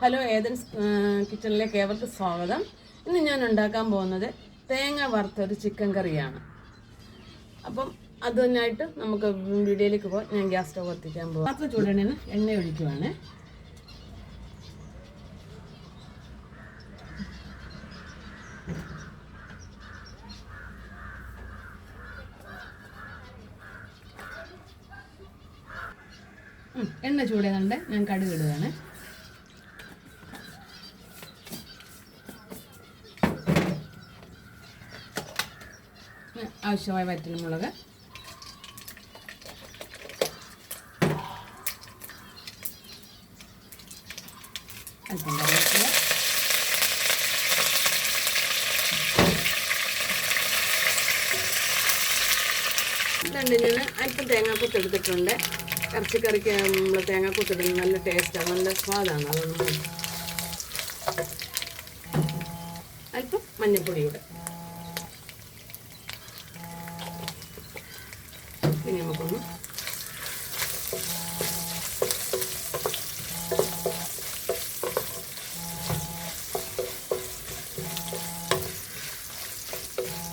Hello Athens കിച്ചണിലേക്ക് ഏവർക്ക് സ്വാഗതം. ഇന്ന് ഞാൻ ഉണ്ടാക്കാൻ പോകുന്നത് തേങ്ങ വറുത്തൊരു ചിക്കൻ കറിയാണ്. അപ്പം അതിനായിട്ട് നമുക്ക് വീഡിയോയിലേക്ക് പോകാം ഞാൻ ഗ്യാസ് സ്റ്റവ് കത്തിക്കാൻ പോകാം പാത്രം ചൂടണേന് എണ്ണ ഒഴിക്കുവാണ്. എണ്ണ ചൂടാകുന്നുണ്ട് ഞാൻ കടുക് ആവശ്യമായ വറ്റൽമുളക്. അല്പം കറിവേപ്പില. രണ്ട് ഞാൻ അല്പം തേങ്ങാക്കൊത്ത് ഇറച്ചിക്കറിക്ക് നമ്മൾ തേങ്ങാക്കൊത്ത് നല്ല ടേസ്റ്റാണ് നല്ല സ്വാദാണ്. അതൊന്നും അല്പം മഞ്ഞൾപ്പൊടിയൂടെ ഇനി നമുക്കൊന്ന്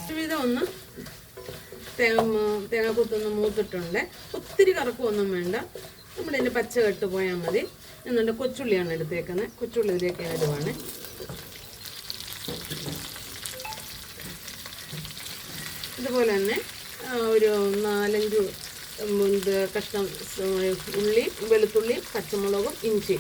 ഒരുവിധം ഒന്ന് തേങ്ങ തേങ്ങാക്കൊത്തൊന്ന് മൂത്തിട്ടുണ്ട്. ഒത്തിരി കറക്കമൊന്നും വേണ്ട. നമ്മളതിന്റെ പച്ച കെട്ട് പോയാൽ മതി. എന്നിട്ട് കൊച്ചുള്ളിയാണ് എടുത്തേക്കുന്നത്. കൊച്ചുള്ളി ഇതിലേക്ക് ഇടുവാണ്. ഇതുപോലെ തന്നെ ഒരു നാലഞ്ച് ഇത് കഷ്ണം ഉള്ളി വെളുത്തുള്ളി പച്ചമുളകും ഇഞ്ചി.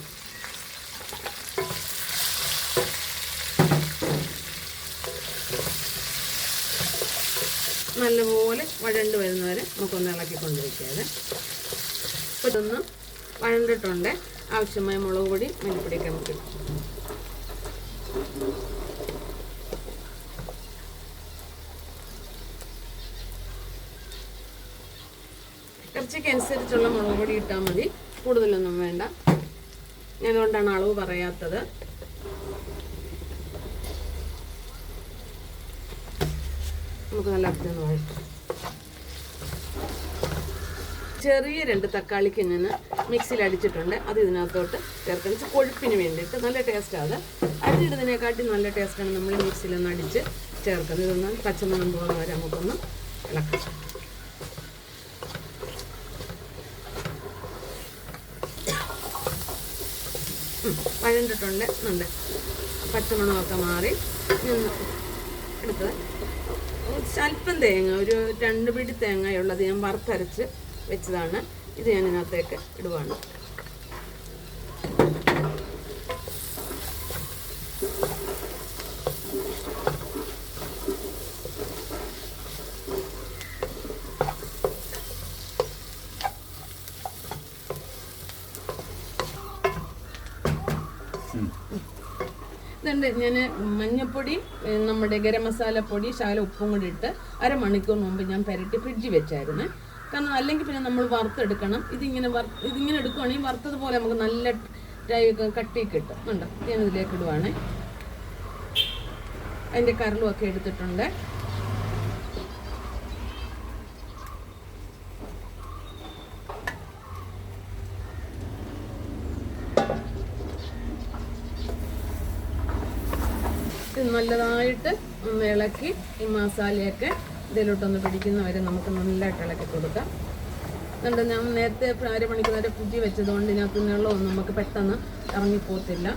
നല്ലപോലെ വഴണ്ട് വരുന്നവരെ നമുക്കൊന്ന് ഇളക്കിക്കൊണ്ടിരിക്കുകയാണ്. അപ്പോൾ ഇതൊന്ന് വഴണ്ടിട്ടുണ്ട്. ആവശ്യമായ മുളക് പൊടി മല്ലിപ്പൊടിയൊക്കെ നമുക്ക് ഇറച്ചിക്കനുസരിച്ചുള്ള മുളക് പൊടി ഇട്ടാൽ മതി. കൂടുതലൊന്നും വേണ്ട. ഞാനതുകൊണ്ടാണ് അളവ് പറയാത്തത്. നമുക്ക് നല്ല അപ്പത്തിന് വഴറ്റാം ചെറിയ രണ്ട് തക്കാളിക്ക് ഞാൻ മിക്സിയിൽ അടിച്ചിട്ടുണ്ട്. അത് ഇതിനകത്തോട്ട് വെച്ചാൽ കൊഴുപ്പിന് വേണ്ടിയിട്ട് നല്ല ടേസ്റ്റാണ് അരിയിടുന്നതിനെക്കാട്ടി നല്ല ടേസ്റ്റാണ് നമ്മൾ മിക്സിയിലൊന്ന് അടിച്ച് ചേർക്കുന്നത്. ഇതൊന്ന് പച്ചമണം പോകുന്ന വരെ നമുക്കൊന്ന് ഇളക്കാം. വഴണ്ടിട്ടുണ്ട്. പച്ചമണമൊക്കെ മാറി. എടുത്തത്. അല്പം തേങ്ങ ഒരു രണ്ട് പിടി തേങ്ങയുള്ളത് ഞാൻ വറുത്തരച്ച് വെച്ചതാണ്. ഇത് ഞാൻ ഇതിനകത്തേക്ക് ഇടുവാണ്. ഇതുണ്ട്. ഞാൻ മഞ്ഞപ്പൊടി നമ്മുടെ ഗരം മസാല പൊടി ശകല ഉപ്പും കൂടി ഇട്ട് അരമണിക്കൂർ മുമ്പ് ഞാൻ പെരട്ടി ഫ്രിഡ്ജിൽ വെച്ചായിരുന്നു. കാരണം അല്ലെങ്കിൽ പിന്നെ നമ്മൾ വറുത്തെടുക്കണം. ഇതിങ്ങനെ വറു ഇതിങ്ങനെ എടുക്കുവാണെങ്കിൽ വറുത്തതുപോലെ നമുക്ക് നല്ല കട്ടി കിട്ടും. ഉണ്ട് ഞാൻ ഇതിലേക്ക് ഇടുവാണ്. അതിന്റെ കരളും ഒക്കെ എടുത്തിട്ടുണ്ട്. നല്ലതായിട്ട് ഇളക്കി ഈ മസാലയൊക്കെ ഇതിലോട്ടൊന്ന് പിടിക്കുന്നവരെ നമുക്ക് നല്ലതായിട്ട് ഇളക്കി കൊടുക്കാം. എന്നിട്ട് ഞാൻ നേരത്തെ അര മണിക്കൂർ വരെ ഫ്രിഡ്ജിൽ വെച്ചതുകൊണ്ട് ഇതിനകത്ത് വെള്ളമൊന്നും നമുക്ക് പെട്ടെന്ന് ഇറങ്ങിപ്പോത്തില്ല.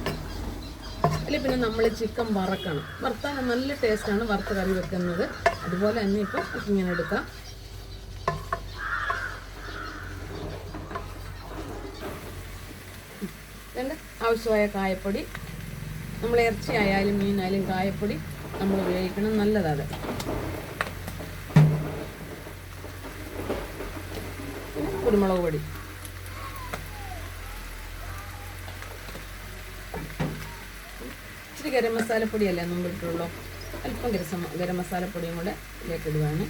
അല്ലെങ്കിൽ പിന്നെ നമ്മൾ ചിക്കൻ വറക്കണം. വറുത്താൽ നല്ല ടേസ്റ്റാണ് വറുത്ത് കറി വെക്കുന്നത്. അതുപോലെ തന്നെ ഇപ്പം ഇങ്ങനെ എടുക്കാം. ആവശ്യമായ കായപ്പൊടി. നമ്മൾ ഇറച്ചി ആയാലും മീനായാലും കായപ്പൊടി നമ്മൾ ഉപയോഗിക്കണം നല്ലതാണ്. പിന്നെ കുരുമുളക് പൊടി. ഇച്ചിരി ഗരം മസാലപ്പൊടിയല്ലേ മുമ്പ് ഇട്ടുള്ളൂ. അല്പം ഗരം ഗരം മസാലപ്പൊടിയും കൂടെ ഇതിലേക്ക് ഇടുവാണ്.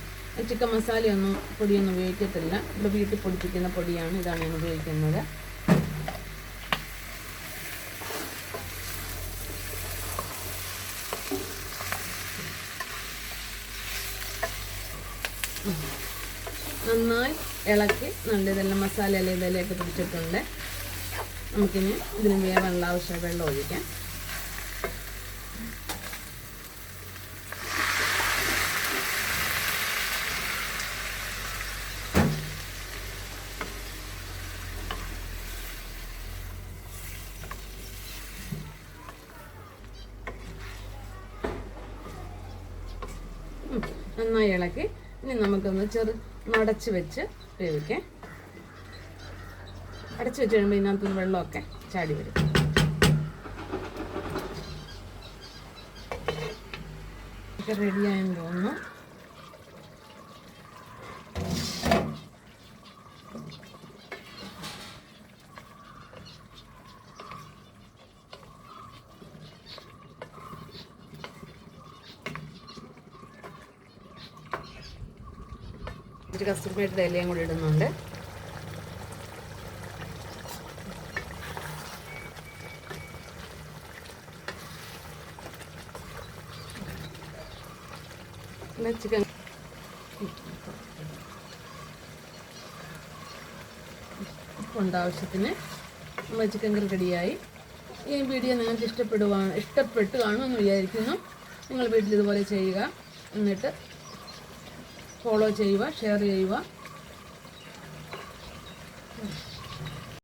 ചിക്കൻ മസാലയൊന്നും പൊടിയൊന്നും ഉപയോഗിക്കത്തില്ല. ഇവിടെ വീട്ടിൽ പൊടിപ്പിക്കുന്ന പൊടിയാണ് ഇതാണ് ഞാൻ ഉപയോഗിക്കുന്നത്. നന്നായി ഇളക്കി നല്ല ഇതെല്ലാം മസാല എല്ലാം ഇതിലേക്ക് പിടിച്ചിട്ടുണ്ട് നമുക്കിനി ഇതിന് വേവാനുള്ള ആവശ്യം വെള്ളം ഒഴിക്കാം. നന്നായി ഇളക്കി ഇനി നമുക്കൊന്ന് ചെറു നടച്ച് വെച്ച് വേവിക്കാം. അടച്ചു വെച്ച് കഴിയുമ്പോൾ ഇതിനകത്തുനിന്ന് വെള്ളമൊക്കെ ചാടി വരും. റെഡിയായെന്ന് തോന്നുന്നു. ഇച്ചിരി കസ്തൂരിമേട്ടിയുടെ ഇലയും കൂടി ഇടുന്നുണ്ട്. പിന്നെ ചിക്കൻ ഉണ്ട് ആവശ്യത്തിന് നമ്മൾ ചിക്കൻ കറി റെഡിയായി ഈ വീഡിയോ നിങ്ങൾക്ക് ഇഷ്ടപ്പെടുവാ ഇഷ്ടപ്പെട്ട് കാണുമെന്ന് വിചാരിക്കുന്നു. നിങ്ങൾ വീട്ടിൽ ഇതുപോലെ ചെയ്യുക. എന്നിട്ട് ഫോളോ ചെയ്യുക ഷെയർ ചെയ്യുക.